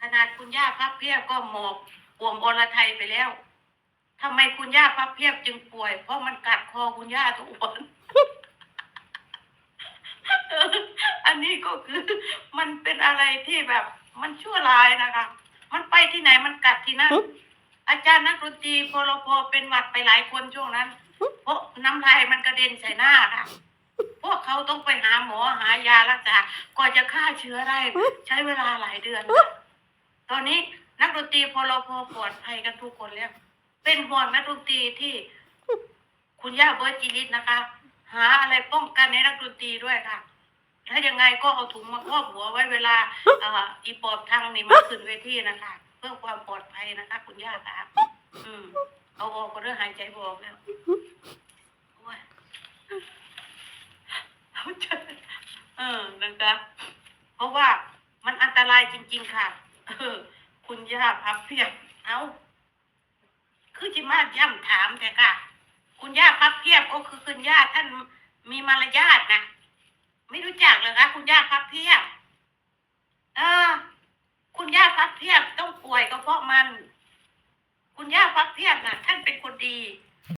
ขนาดคุณย่าพับเพียบก็หมอบอ่วมอรไทยไปแล้วทำไมคุณย่าพับเพียบจึงป่วย เพราะมันกัดคอคุณย่าทุกวันเอออันนี้ก็คือ มันเป็นอะไรที่แบบ มันชั่วร้ายนะคะ มันไปที่ไหนมันกัดที่นั่นอาจารย์นักดนตรีพลพเป็นหวัดไปหลายคนช่วงนั้น เพราะน้ำลายมันกระเด็นใส่หน้าค่ะพวกเขาต้องไปหาหมอหายารักษากว่าจะฆ่าเชื้อได้ ใช้เวลาหลายเดือนค่ะ ตอนนี้นักดนตรีพลพอปลอดภัยกันทุกคนแล้ว เป็นห่วงนักดนตรีที่ คุณย่าเบิร์ตจิริตนะคะ หาอะไรป้องกันให้นักดนตรีด้วยค่ะ ถ้ายังไงก็เอาถุงมาครอบหัวไว้เวลาเอ่ออีปอบทางนี่มาขึ้นเวทีนะคะ เพื่อความปลอดภัยนะคะ คุณย่าค่ะอืมเอาออกก็เรื่องหายใจบออกแล้วโอ้ยเอาใจเออนะคะเพราะว่ามันอันตรายจริง ๆ ค่ะ คุณย่าพับเพียบ เอาคือจิมาย่ำถามแต่ค่ะ คุณย่าพับเพียบก็คือคุณย่าท่านมีมารยาทนะไม่รู้จักเหรอคะคุณย่าพับเพียบ เออ คุณย่าพับเพียบต้องป่วยก็เพราะมัน คุณย่าพับเพียบน่ะ ท่านเป็นคนดี